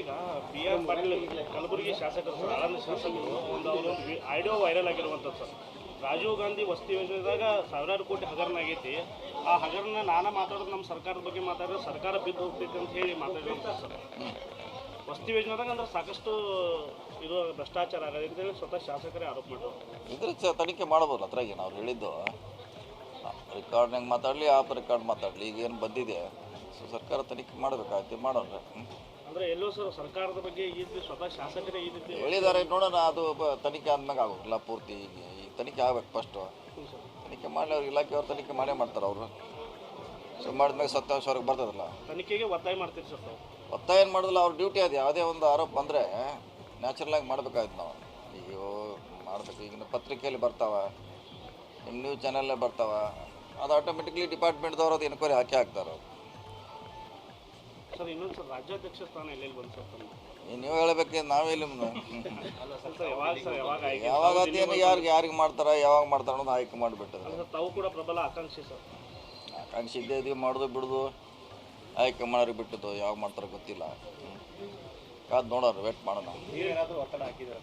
ಈಗ B R Patil Kalaburagi ಶಾಸಕರು sir ಶಾಸಕರು ಒಂದು ಅವರು ಆಡಿಯೋ ವೈರಲ್ ಆಗಿರುವಂಥದ್ದು ಸರ್. ರಾಜೀವ್ ಗಾಂಧಿ ವಸತಿ ಯೋಜನೆದಾಗ ಸಾವಿರಾರು ಕೋಟಿ ಹಗರಣ ಆಗೈತಿ. ಆ ಹಗರಣ ನಾನು ಮಾತಾಡೋದು ನಮ್ಮ ಸರ್ಕಾರದ ಬಗ್ಗೆ ಮಾತಾಡಿದ್ರೆ ಸರ್ಕಾರ ಬಿದ್ದು ಹೋಗ್ತೈತೆ ಅಂತ ಹೇಳಿ ಮಾತಾಡಿರುವಂಥ ಸರ್. ವಸತಿ ಯೋಜನೆದಾಗ ಅಂದ್ರೆ ಸಾಕಷ್ಟು ಇದು ಭ್ರಷ್ಟಾಚಾರ ಆಗದೆ ಅಂತೇಳಿ ಸ್ವತಃ ಶಾಸಕರೇ ಆರೋಪ ಮಾಡಿದ್ರು. ಇದ್ರೆ ತನಿಖೆ ಮಾಡ್ಬೋದು ಅದ್ರಾಗ ಏನು ಅವ್ರು ಹೇಳಿದ್ದು ರೆಕಾರ್ಡ್ನಾಗ ಮಾತಾಡಲಿ ಆಪ್ ರೆಕಾರ್ಡ್ ಮಾತಾಡಲಿ. ಈಗ ಏನು ಬಂದಿದೆ? ಸೊ ಸರ್ಕಾರ ತನಿಖೆ ಮಾಡಬೇಕಾಗುತ್ತೆ ಮಾಡೋಣ. ಅಂದ್ರೆ ಎಲ್ಲೋ ಸರ್ ಸರ್ಕಾರದ ಬಗ್ಗೆ ಈ ರೀತಿ ಸ್ವತಃ ಶಾಸಕರೇ ಈ ರೀತಿ ಹೇಳಿದ್ದಾರೆ ನೋಡೋಣ ಅದು ಬ- ತನಿಖೆ ಆದ್ಮೇಲೆ ಆಗೋದಿಲ್ಲ ಪೂರ್ತಿ ಈಗ ಈಗ ತನಿಖೆ ಆಗ್ಬೇಕು ಫಸ್ಟು. ತನಿಖೆ ಮಾಡಲಿ ಅವ್ರು ಇಲಾಖೆಯವ್ರು ತನಿಖೆ ಮಾಡೇ ಮಾಡ್ತಾರೆ ಅವರು. ಸೊ ಮಾಡಿದ್ಮೇಲೆ ಸತ್ಯಾಂಶ ಅವ್ರಿಗೆ ಬರ್ತದಲ್ಲ. ತನಿಖೆಗೆ ಒತ್ತಾಯ ಮಾಡ್ತೀರಿ ಸರ್ ತಾವು? ಒತ್ತಾಯ ಏನು ಮಾಡೋದಿಲ್ಲ ಅವ್ರ ಡ್ಯೂಟಿ ಅದು ಯಾವುದೇ ಒಂದು ಆರೋಪ ಬಂದರೆ ನ್ಯಾಚುರಲಾಗಿ ಮಾಡ್ಬೇಕಾಯ್ತು ನಾವು. ಅಯ್ಯೋ ಮಾಡಬೇಕು. ಈಗಿನ ಪತ್ರಿಕೆಯಲ್ಲಿ ಬರ್ತಾವ ನಿಮ್ಮ ನ್ಯೂಸ್ ಚಾನಲ್ಲೇ ಬರ್ತಾವ. ಅದು ಆಟೋಮೆಟಿಕ್ಲಿ ಡಿಪಾರ್ಟ್ಮೆಂಟ್ದವ್ರು ಅದು ಎನ್ಕ್ವೈರಿ ಹಾಕಿ ಹಾಕ್ತಾರೆ ಅವ್ರು. ಸರ್ ಇನ್ನೊಂದು ಸರ್ ರಾಜ್ಯಾಧ್ಯಕ್ಷ ಸ್ಥಾನ ಎಲ್ಲೆಲ್ಲಿ ಬಂತು ಸರ್ ತಮ್ಮ? ನೀವು ಹೇಳಬೇಕು ನಾವೇ ಸರ್ ಯಾವಾಗ ಸರ್ ಯಾವಾಗ ಆಯ್ಕೆ ಯಾವಾಗ ಅದೇನು ಯಾರಿಗೆ ಯಾರಿಗೆ ಮಾಡ್ತಾರೆ ಯಾವಾಗ ಮಾಡ್ತಾರೆ ಅನ್ನೋದು ಆಯ್ಕೆ ಮಾಡಿಬಿಟ್ಟಿದ್ರೆ ಸರ್ ತಾವು ಕೂಡ ಪ್ರಬಲ ಆಕಾಂಕ್ಷಿ ಸರ್. ಆಕಾಂಕ್ಷಿ ಇದ್ದೇ ಇದೀವಿ ಮಾಡೋದು ಬಿಡೋದು ಆಯ್ಕೆ ಮಾಡೋರಿಗೆ ಬಿಟ್ಟದ್ದು ಯಾವಾಗ ಮಾಡ್ತಾರೆ ಗೊತ್ತಿಲ್ಲ. ಕಾದು ನೋಡೋರು ವೇಟ್ ಮಾಡೋಣ. ಒತ್ತಡ ಹಾಕಿದ್ದಾರೆ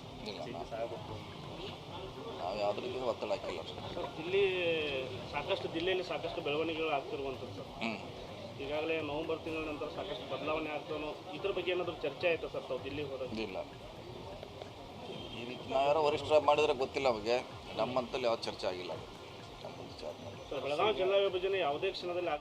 ನಾವು ಯಾವುದೇ ರೀತಿ ಒತ್ತಡ ಹಾಕಿಲ್ಲ. ಸರ್ ಇಲ್ಲಿ ಸಾಕಷ್ಟು ಜಿಲ್ಲೆಯಲ್ಲಿ ಸಾಕಷ್ಟು ಬೆಳವಣಿಗೆಗಳು ಆಗ್ತಿರುವಂಥದ್ದು ಸರ್. ಹ್ಞೂ ಈಗಾಗಲೇ ನವೆಂಬರ್ ತಿಂಗಳ ನಂತರ ಸಾಕಷ್ಟು ಬದಲಾವಣೆ ಆಗ್ತಾನೋ ಇದ್ರ ಬಗ್ಗೆ ಏನಾದರೂ ಚರ್ಚೆ ಆಯ್ತಾ ಸರ್ ತಾವು ದಿಲ್ಲಿಗೆ ಹೋದಾಗ? ಇಲ್ಲ. ಈ ರೀತಿ ನಾವ್ಯಾರೋ ವರಿಷ್ಠರ ಮಾಡಿದ್ರೆ ಗೊತ್ತಿಲ್ಲ ನಮಗೆ ನಮ್ಮಂತಲ್ಲಿ ಯಾವ ಚರ್ಚೆ ಆಗಿಲ್ಲ. ಬೆಳಗಾವಿ ಜಿಲ್ಲಾ ವಿಭಜನೆ ಯಾವುದೇ ಕ್ಷಣದಲ್ಲಿ